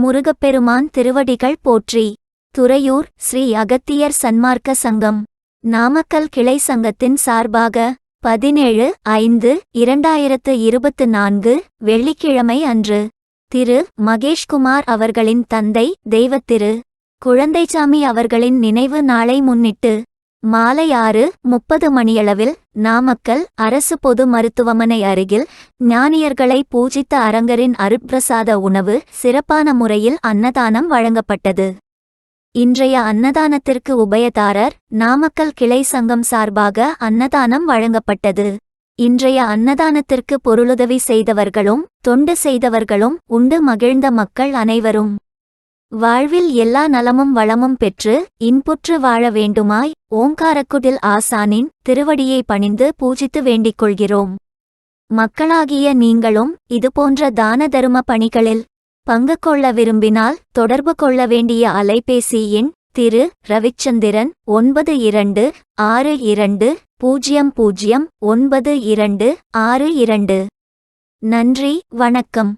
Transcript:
முருகப்பெருமான் திருவடிகள் போற்றி. துறையூர் ஸ்ரீ அகத்தியர் சன்மார்க்க சங்கம். நாமக்கல் கிளை சங்கத்தின் சார்பாக பதினேழு ஐந்து இரண்டாயிரத்து இருபத்து நான்கு வெள்ளிக்கிழமை அன்று திரு. மகேஷ்குமார் அவர்களின் தந்தை தெய்வத்திரு. குழந்தைசாமி அவர்களின் நினைவு நாளை முன்னிட்டு மாலை ஆறு முப்பது மணியளவில் நாமக்கல் அரசு பொது மருத்துவமனை அருகில் ஞானியர்களை பூஜித்த அரங்கரின் அருட்பிரசாத உணவு சிறப்பான முறையில் அன்னதானம் வழங்கப்பட்டது. இன்றைய அன்னதானத்திற்கு உபயதாரர் நாமக்கல் கிளை சங்கம் சார்பாக அன்னதானம் வழங்கப்பட்டது. இன்றைய அன்னதானத்திற்கு பொருளுதவி செய்தவர்களும் தொண்டு செய்தவர்களும் உண்டு மகிழ்ந்த மக்கள் அனைவரும். வாழ்வில் எல்லா நலமும் வளமும் பெற்று இன்புற்று வாழ வேண்டுமாய் ஓங்காரக்குடில் ஆசானின் திருவடியை பணிந்து பூஜித்து வேண்டிக் கொள்கிறோம் மக்களாகிய நீங்களும் இதுபோன்ற தான தரும பணிகளில் பங்கு கொள்ள விரும்பினால் தொடர்பு கொள்ள வேண்டிய அலைபேசி எண் திரு ரவிச்சந்திரன் ஒன்பது இரண்டு ஆறு இரண்டு பூஜ்ஜியம் பூஜ்ஜியம் ஒன்பது இரண்டு ஆறு இரண்டு. நன்றி வணக்கம்.